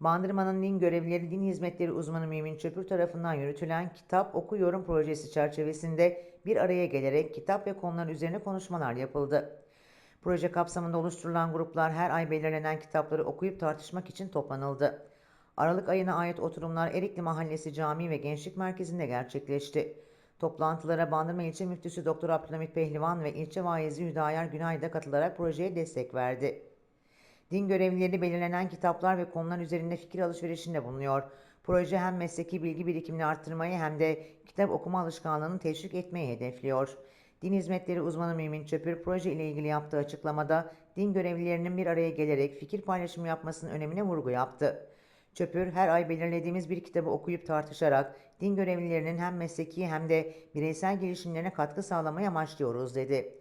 Bandırma'nın din görevlileri din hizmetleri uzmanı Mümin Çöpür tarafından yürütülen Kitap Oku Yorum projesi çerçevesinde bir araya gelerek kitap ve konular üzerine konuşmalar yapıldı. Proje kapsamında oluşturulan gruplar her ay belirlenen kitapları okuyup tartışmak için toplanıldı. Aralık ayına ait oturumlar Erikli Mahallesi Camii ve Gençlik Merkezi'nde gerçekleşti. Toplantılara Bandırma İlçe Müftüsü Doktor Abdülhamit Pehlivan ve ilçe vaizi Hüdayar Günay da katılarak projeye destek verdi. Din görevlileri belirlenen kitaplar ve konular üzerinde fikir alışverişinde bulunuyor. Proje hem mesleki bilgi birikimini arttırmayı hem de kitap okuma alışkanlığını teşvik etmeyi hedefliyor. Din hizmetleri uzmanı Mümin Çöpür proje ile ilgili yaptığı açıklamada din görevlilerinin bir araya gelerek fikir paylaşımı yapmasının önemine vurgu yaptı. Çöpür her ay belirlediğimiz bir kitabı okuyup tartışarak din görevlilerinin hem mesleki hem de bireysel gelişimlerine katkı sağlamayı amaçlıyoruz dedi.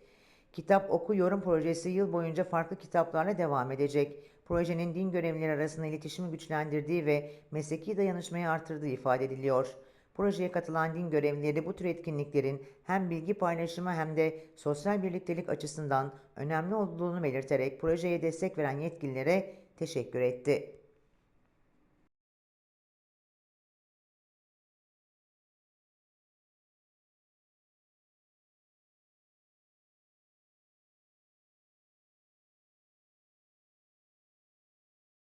Kitap Oku Yorum projesi yıl boyunca farklı kitaplarla devam edecek. Projenin din görevlileri arasında iletişimi güçlendirdiği ve mesleki dayanışmayı artırdığı ifade ediliyor. Projeye katılan din görevlileri bu tür etkinliklerin hem bilgi paylaşımı hem de sosyal birliktelik açısından önemli olduğunu belirterek projeye destek veren yetkililere teşekkür etti.